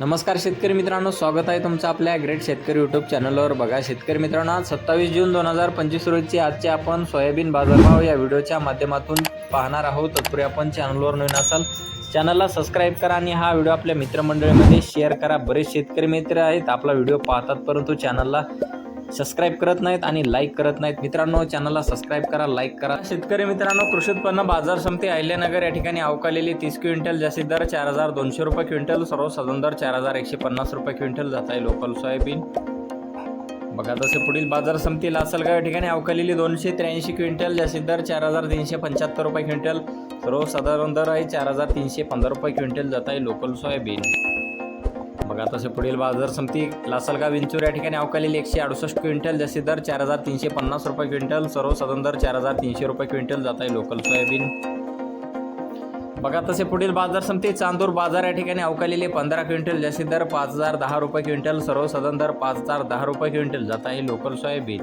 नमस्कार शेतकरी मित्रांनो स्वागत आहे तुमचं आपल्या ग्रेट शेतकरी यूट्यूब चॅनलवर बघा शेतकरी मित्रांनो आज सत्तावीस जून दोन हजार पंचवीस रोजची आजचे आपण सोयाबीन बाजारभाव या व्हिडिओच्या माध्यमातून पाहणार आहोत. तत्पूर्वी आपण चॅनलवर नवीन असाल चॅनलला सबस्क्राईब करा आणि हा व्हिडिओ आपल्या मित्रमंडळीमध्ये शेअर करा. बरेच शेतकरी मित्र आहेत आपला व्हिडिओ पाहतात परंतु चॅनलला सबस्क्राईब करत नाहीत आणि लाईक करत नाहीत. मित्रांनो चॅनलला सबस्क्राईब करा लाईक करा. शेतकरी मित्रांनो कृषी उत्पन्न बाजार समिती अहिल्यानगर या ठिकाणी अवकालेली तीस क्विंटल जास्तीत दर चार हजार दोनशे रुपये क्विंटल सर्वसाधारण दर चार हजार एकशे पन्नास रुपये क्विंटल जात आहे लोकल सोयाबीन. बघा तसे पुढील बाजार समिती लासलगाव या ठिकाणी अवकालेली दोनशे त्र्याऐंशी क्विंटल जास्तीत दर चार हजार तीनशे पंच्याहत्तर रुपये क्विंटल सर्वसाधारण दर आहे चार हजार तीनशे पंधरा रुपये क्विंटल जात आहे लोकल सोयाबीन. बघा तसे पुढील बाजार समिती लासलगाव विंचूर या ठिकाणी अवकालेली एकशे अडुसष्ट क्विंटल जसे दर चार हजार तीनशे पन्नास रुपये क्विंटल सर्व सदन दर चार हजार तीनशे रुपये क्विंटल जात आहे लोकल सोयाबीन. बघा तसे पुढील बाजार समिती चांदूर बाजार या ठिकाणी अवकालेले पंधरा क्विंटल जसे दर पाच हजार दहा रुपये क्विंटल सर्व सदन दर पाच हजार दहा रुपये क्विंटल जात आहे लोकल सोयाबीन.